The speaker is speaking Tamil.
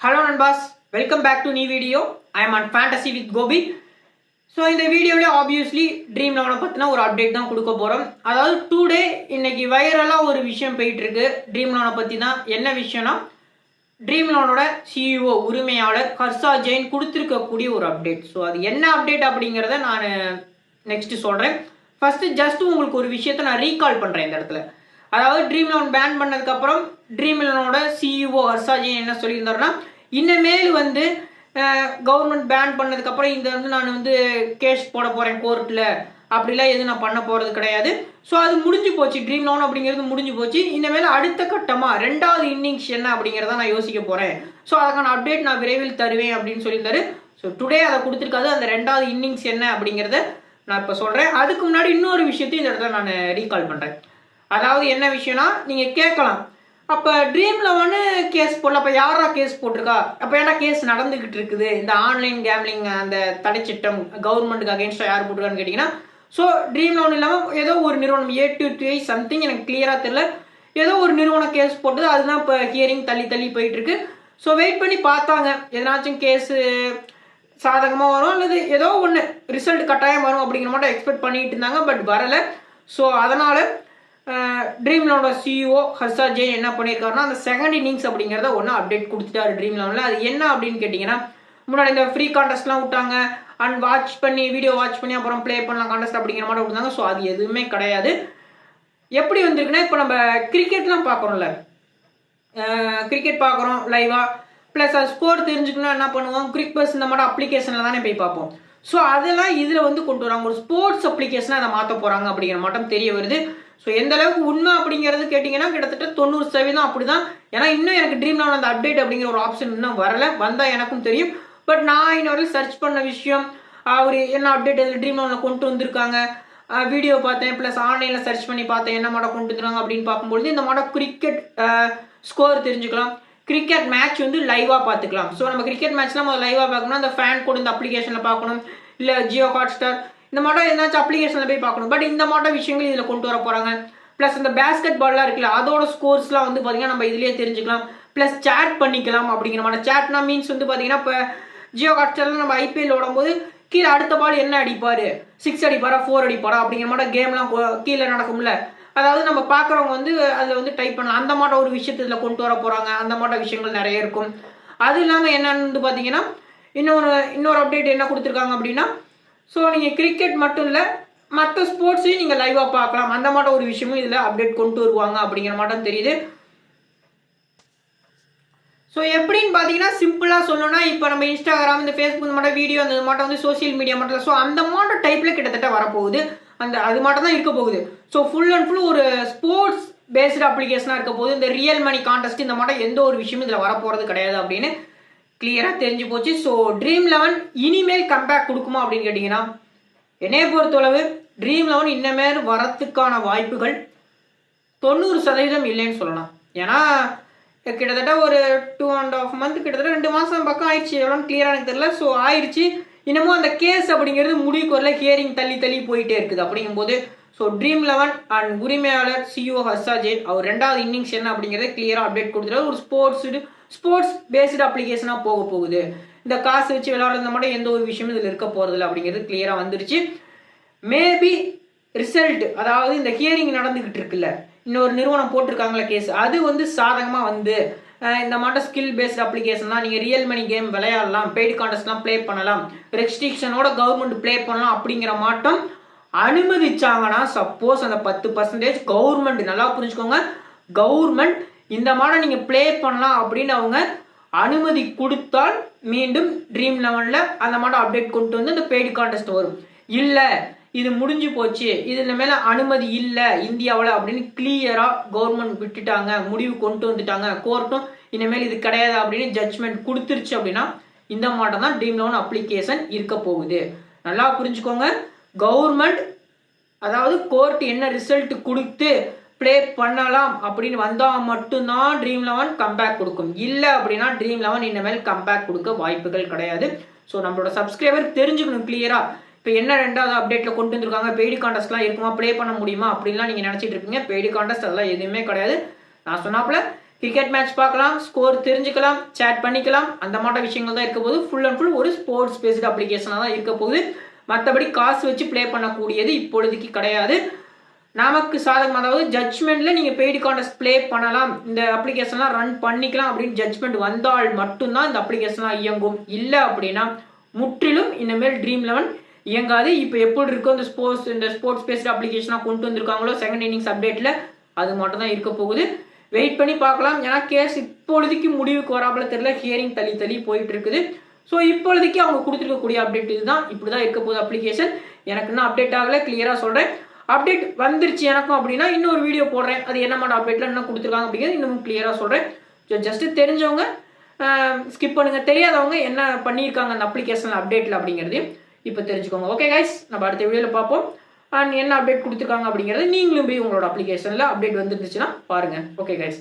ஹலோ நண்பாஸ். வெல்கம் பேக் டு நீ video I am on fantasy with Gopi so இந்த வீடியோவில் ஆப்வியஸ்லி ட்ரீம் லெவனை பற்றின ஒரு அப்டேட் தான் கொடுக்க போகிறோம் அதாவது டூ டே இன்னைக்கு வைரலாக ஒரு விஷயம் போயிட்டுருக்கு. ட்ரீம் லெவனை பற்றி தான். என்ன விஷயம்னா ட்ரீம் லோனோட சிஇஓ உரிமையாளர் ஹர்ஷா ஜெயின் கொடுத்துருக்கக்கூடிய ஒரு அப்டேட் ஸோ அது என்ன அப்டேட் அப்படிங்கிறத நான் நெக்ஸ்ட்டு சொல்கிறேன் ஃபஸ்ட்டு ஜஸ்ட் உங்களுக்கு ஒரு விஷயத்தை நான் ரீகால் பண்ணுறேன் இந்த இடத்துல. அதாவது ட்ரீம் லோன் பேன் பண்ணதுக்கப்புறம் ட்ரீம் லோனோட சிஇஓ ஹர்ஷா என்ன சொல்லியிருந்தாருன்னா இனிமேல் வந்து கவர்மெண்ட் பேன் பண்ணதுக்கப்புறம் இந்த வந்து நான் வந்து கேஸ் போட போகிறேன் கோர்ட்டில் அப்படிலாம் எதுவும் நான் பண்ண போகிறது கிடையாது. ஸோ அது முடிஞ்சு போச்சு. ட்ரீம் லோன் அப்படிங்கிறது முடிஞ்சு போச்சு. இனிமேல் அடுத்த கட்டமாக ரெண்டாவது இன்னிங்ஸ் என்ன அப்படிங்கிறத நான் யோசிக்க போகிறேன் ஸோ அதுக்கான அப்டேட் நான் விரைவில் தருவேன் அப்படின்னு சொல்லியிருந்தாரு. ஸோ டுடே அதை கொடுத்துருக்காது அந்த ரெண்டாவது இன்னிங்ஸ் என்ன அப்படிங்கிறத நான் இப்போ சொல்கிறேன் அதுக்கு முன்னாடி இன்னொரு விஷயத்தையும் இந்த இடத்துல நான் ரீகால் பண்ணுறேன் அதாவது என்ன விஷயம்னா நீங்கள் கேட்கலாம். அப்போ ட்ரீம் லெவனு கேஸ் போடல. அப்போ யாரா கேஸ் போட்டிருக்கா? அப்போ ஏன்னா கேஸ் நடந்துக்கிட்டு இருக்குது? இந்த ஆன்லைன் கேம்லிங் அந்த தடை சட்டம் கவர்மெண்ட்டுக்கு அகேன்ஸ்டாக யார் போட்டிருக்கான்னு கேட்டிங்கன்னா ஸோ ட்ரீம் லோன் இல்லாமல் ஏதோ ஒரு நிறுவனம் ஏ டு த்ரீ சம்திங் எனக்கு கிளியராக தெரியல. ஏதோ ஒரு நிறுவனம் கேஸ் போட்டது அதுதான் இப்போ ஹியரிங் தள்ளி தள்ளி போயிட்டு இருக்கு ஸோ வெயிட் பண்ணி பார்த்தாங்க. எதனாச்சும் கேஸு சாதகமாக வரும் அல்லது ஏதோ ஒன்று ரிசல்ட் கட்டாயம் வரும் அப்படிங்கிற மட்டும் எக்ஸ்பெக்ட் பண்ணிட்டு இருந்தாங்க பட் வரலை. ஸோ அதனால் ட்ரீம் லோனோட சிஇஓ ஹர்ஷா ஜெயின் என்ன பண்ணியிருக்காருன்னா அந்த செகண்ட் இன்னிங்ஸ் அப்படிங்கிறத ஒன்று அப்டேட் கொடுத்துட்டாரு ட்ரீம் லோனில் அது என்ன அப்படின்னு கேட்டிங்கன்னா முன்னாடி இந்த ஃப்ரீ கான்டெஸ்ட்லாம் விட்டாங்க. அண்ட் வாட்ச் பண்ணி வீடியோ வாட்ச் பண்ணி அப்புறம் ப்ளே பண்ணலாம் கான்டெஸ்ட் அப்படிங்கிற மாதிரி விட்டாங்க ஸோ அது எதுவுமே கிடையாது. எப்படி வந்திருக்குன்னா இப்போ நம்ம கிரிக்கெட்லாம் பார்க்குறோம்ல. கிரிக்கெட் பார்க்குறோம் லைவாக ப்ளஸ் அது ஸ்கோர் தெரிஞ்சுக்கணும் என்ன பண்ணுவோம்? கிரிக் பஸ் இந்த மாதிரி அப்ளிகேஷனில் தானே போய் பார்ப்போம். ஸோ அதெல்லாம் இதில் வந்து கொண்டு வராங்க. ஒரு ஸ்போர்ட்ஸ் அப்ளிகேஷனாக அதை மாற்ற போகிறாங்க அப்படிங்கிற மட்டும் தெரிய வருது. ஸோ எந்த அளவுக்கு உண்மை அப்படிங்கிறது கேட்டிங்கன்னா கிட்டத்தட்ட தொண்ணூறு சதவீதம் அப்படி தான் ஏன்னா இன்னும் எனக்கு ட்ரீம் லெவன் அந்த அப்டேட் அப்படிங்கிற ஒரு ஆப்ஷன் இன்னும் வரல. வந்தால் எனக்கும் தெரியும். பட் நான் இன்னொரு சர்ச் பண்ண விஷயம் அவர் என்ன அப்டேட் இதில் ட்ரீம் லெவனில் கொண்டு வந்திருக்காங்க? வீடியோ பார்த்தேன். ப்ளஸ் ஆன்லைனில் சர்ச் பண்ணி பார்த்தேன். என்ன மாடம் கொண்டு வந்துருக்காங்க அப்படின்னு பார்க்கும்பொழுது இந்த மாடம் கிரிக்கெட் ஸ்கோர் தெரிஞ்சுக்கலாம். கிரிக்கெட் மேட்ச் வந்து லைவாக பார்த்துக்கலாம். ஸோ நம்ம கிரிக்கெட் மேட்ச்லாம் முதல்ல லைவாக பார்க்கணும் அந்த ஃபேன் கூட இந்த அப்ளிகேஷனில் பார்க்கணும். இல்லை ஜியோ ஹாட் ஸ்டார் இந்த மாட்டம் ஏதாச்சும் அப்ளிகேஷனில் போய் பார்க்கணும். பட் இந்த மாட்டம் விஷயங்கள் இதில் கொண்டு வர போகிறாங்க ப்ளஸ் இந்த பேஸ்கெட் பால்லாம் இருக்குல்ல அதோட ஸ்கோர்ஸ்லாம் வந்து பார்த்தீங்கன்னா நம்ம இதுலேயே தெரிஞ்சுக்கலாம். ப்ளஸ் சேட் பண்ணிக்கலாம் அப்படிங்கிற மாதிரி. சேட்னா மீன்ஸ் வந்து பார்த்தீங்கன்னா இப்போ ஜியோ ஹாட்ஸ்டாரில் நம்ம ஐபிஎல் ஓடும்போது கீழே அடுத்த பால் என்ன அடிப்பார்? சிக்ஸ் அடிப்பாரா? ஃபோர் அடிப்பாரா? அப்படிங்கிற மாதிரி கேம்லாம் கீழே நடக்கும்ல. அதாவது நம்ம பார்க்குறவங்க வந்து அதில் வந்து டைப் பண்ணலாம். அந்த மாட்ட ஒரு விஷயத்தில் கொண்டு வர போகிறாங்க அந்த மாட்ட விஷயங்கள் நிறைய இருக்கும். அது இல்லாமல் என்னன்னு வந்து பார்த்தீங்கன்னா இன்னொரு இன்னொரு அப்டேட் என்ன கொடுத்துருக்காங்க அப்படின்னா ஸோ நீங்கள் கிரிக்கெட் மட்டும் இல்லை மற்ற ஸ்போர்ட்ஸையும் நீங்கள் லைவாக பார்க்கலாம் அந்த மாட்ட ஒரு விஷயமும் இதில் அப்டேட் கொண்டு வருவாங்க அப்படிங்கிற மாட்டம் தெரியுது. ஸோ எப்படின்னு பார்த்தீங்கன்னா சிம்பிளாக சொல்லணும்னா இப்போ நம்ம இன்ஸ்டாகிராம் இந்த ஃபேஸ்புக் மட்டும் வீடியோ அந்த மாட்டம் வந்து சோசியல் மீடியா மட்டும் ஸோ அந்த மாட்டம் டைப்பில் கிட்டத்தட்ட வரப்போகுது. அந்த அது மட்டும் தான் இருக்க போகுது. ஸோ ஃபுல் அண்ட் ஃபுல் ஒரு ஸ்போர்ட்ஸ் பேஸ்டு அப்ளிகேஷனாக இருக்க போகுது இந்த ரியல் மணி கான்டெஸ்ட் இந்த மாட்டம் எந்த ஒரு விஷயமும் இதில் வரப்போகிறது கிடையாது அப்படின்னு கிளியராக தெரிஞ்சு போச்சு. ஸோ ட்ரீம் லெவன் இனிமேல் கம்பேக் கொடுக்குமா அப்படின்னு கேட்டிங்கன்னா என்னைய பொறுத்தளவு ட்ரீம் லெவன் இன்னமேல் வரத்துக்கான வாய்ப்புகள் தொண்ணூறு சதவீதம் இல்லைன்னு சொல்லலாம். ஏன்னா கிட்டத்தட்ட ஒரு டூ அண்ட் ஆஃப் மந்த் கிட்டத்தட்ட ரெண்டு மாதம் பக்கம் ஆயிடுச்சு. எவ்வளோன்னு கிளியராக எனக்கு தெரியல. ஸோ ஆயிடுச்சு. இன்னமும் அந்த கேஸ் அப்படிங்கிறது முடிவுக்கு வரல ஹியரிங் தள்ளி தள்ளி போயிட்டே இருக்குது. அப்படிங்கும்போது ஸோ ட்ரீம் லெவன் அண்ட் உரிமையாளர் சிஓ ஹர்ஷா ஜெயின் அவர் ரெண்டாவது இன்னிங்ஸ் என்ன அப்படிங்கிறத கிளியராக அப்டேட் கொடுத்துருவாரு ஒரு ஸ்போர்ட்ஸ் ஸ்போர்ட்ஸ் பேஸ்டு அப்ளிகேஷனாக போக போகுது. இந்த காசு வச்சு விளையாடுறது மட்டும் எந்த ஒரு விஷயமும் இதில் இருக்க போகிறதில்ல அப்படிங்கிறது கிளியராக வந்துருச்சு. மேபி ரிசல்ட் அதாவது இந்த ஹியரிங் நடந்துக்கிட்டு இருக்குல்ல இன்னொரு நிறுவனம் போட்டிருக்காங்களே கேஸ் அது வந்து சாதகமாக வந்து இந்த மாட்டம் ஸ்கில் பேஸ்ட் அப்ளிகேஷன் தான். நீங்கள் ரியல் மணி கேம் விளையாடலாம் பெய்டு கான்டெஸ்ட்லாம் ப்ளே பண்ணலாம். ரெஸ்ட்ரிக்ஷனோட கவர்மெண்ட் ப்ளே பண்ணலாம் அப்படிங்கிற மாட்டம் அனுமதிச்சாங்கன்னா சப்போஸ் அந்த பத்து பர்சன்டேஜ் கவர்மெண்ட் நல்லா புரிஞ்சுக்கோங்க. கவர்மெண்ட் இந்த மாடம் நீங்கள் ப்ளே பண்ணலாம் அப்படின்னு அவங்க அனுமதி கொடுத்தால் மீண்டும் ட்ரீம் லெவனில் அந்த மாட்டம் அப்டேட் கொண்டு வந்து அந்த பெய்டு கான்டெஸ்ட் வரும். இல்லை இது முடிஞ்சு போச்சு. இதில் மேலே அனுமதி இல்லை இந்தியாவில் அப்படின்னு கிளியராக கவர்மெண்ட் விட்டுட்டாங்க முடிவு கொண்டு வந்துட்டாங்க. கோர்ட்டும் இனிமேல் இது கிடையாது அப்படின்னு ஜட்ஜ்மெண்ட் கொடுத்துருச்சு அப்படின்னா இந்த மாட்டம் தான் ட்ரீம் லோன் அப்ளிகேஷன் இருக்க போகுது. நல்லா புரிஞ்சுக்கோங்க. கவர்மெண்ட் அதாவது கோர்ட் என்ன ரிசல்ட் கொடுத்து ப்ளே பண்ணலாம் அப்படின்னு வந்தால் மட்டும்தான் ட்ரீம் லெவன் கம்பேக் கொடுக்கும். இல்லை அப்படின்னா ட்ரீம் லெவன் இனிமேல் கம்பேக் கொடுக்க வாய்ப்புகள் கிடையாது. ஸோ நம்மளோட சப்ஸ்கிரைபர் தெரிஞ்சுக்கணும் கிளியராக இப்போ என்ன ரெண்டாவது அப்டேட்டில் கொண்டு வந்திருக்காங்க? பெய்டு கான்டெஸ்ட்லாம் இருக்குமா? ப்ளே பண்ண முடியுமா? அப்படின்லாம் நீங்கள் நினச்சிட்டு இருப்பீங்க. பெய்டு கான்டெஸ்ட் அதெல்லாம் எதுவுமே கிடையாது. நான் சொன்னாப்புல கிரிக்கெட் மேட்ச் பார்க்கலாம் ஸ்கோர் தெரிஞ்சுக்கலாம் சேட் பண்ணிக்கலாம். அந்த மாதிரி விஷயங்கள் தான் இருக்க போகுது. ஃபுல் அண்ட் ஃபுல் ஒரு ஸ்போர்ட்ஸ் பேஸ்டு அப்ளிகேஷனாக தான் இருக்க போகுது. மற்றபடி காசு வச்சு ப்ளே பண்ணக்கூடியது இப்பொழுதைக்கு கிடையாது. நமக்கு சாதகம் அதாவது ஜட்ஜ்மெண்ட்டில் நீங்கள் பெய்டு கான்டெஸ்ட் ப்ளே பண்ணலாம். இந்த அப்ளிகேஷன்லாம் ரன் பண்ணிக்கலாம் அப்படின்னு ஜட்ஜ்மெண்ட் வந்தால் மட்டும்தான் இந்த அப்ளிகேஷன்லாம் இயங்கும். இல்லை அப்படின்னா முற்றிலும் இனிமேல் ட்ரீம் லெவன் இயங்காது. இப்போ எப்படி இருக்கோ இந்த ஸ்போர்ட்ஸ் இந்த ஸ்போர்ட்ஸ் பேஸ்டு அப்ளிகேஷனாக கொண்டு வந்திருக்காங்களோ செகண்ட் இன்னிங்ஸ் அப்டேட்டில் அது மட்டும் தான் இருக்க போகுது. வெயிட் பண்ணி பார்க்கலாம். ஏன்னா கேஸ் இப்பொழுதுக்கு முடிவுக்கு வராப்புல தெரியல. ஹியரிங் தள்ளி தள்ளி போயிட்டு இருக்குது. ஸோ இப்பொழுதுக்கு அவங்க கொடுத்துருக்கக்கூடிய அப்டேட் இதுதான். இப்படி தான் இருக்க போகுது அப்ளிகேஷன் எனக்கு இன்னும் அப்டேட் ஆகலை. கிளியராக சொல்கிறேன் அப்டேட் வந்துருச்சு எனக்கும் அப்படின்னா இன்னொரு வீடியோ போடுறேன். அது என்ன மாதிரி அப்டேட்டில் என்ன கொடுத்துருக்காங்க அப்படிங்கிறது இன்னும் கிளியராக சொல்கிறேன் ஸோ ஜஸ்ட்டு தெரிஞ்சவங்க ஸ்கிப் பண்ணுங்கள் தெரியாதவங்க என்ன பண்ணியிருக்காங்க அந்த அப்ளிகேஷன் அப்டேட்டில் அப்படிங்கிறது இப்போ தெரிஞ்சுக்கோங்க. ஓகே கைஸ் நம்ம அடுத்த வீடியோவில் பார்ப்போம். அண்ட் என்ன அப்டேட் கொடுத்துருக்காங்க அப்படிங்கிறது நீங்களும் போய் உங்களோட அப்ளிகேஷனில் அப்டேட் வந்துருந்துச்சுன்னா பாருங்கள் ஓகே கைஸ்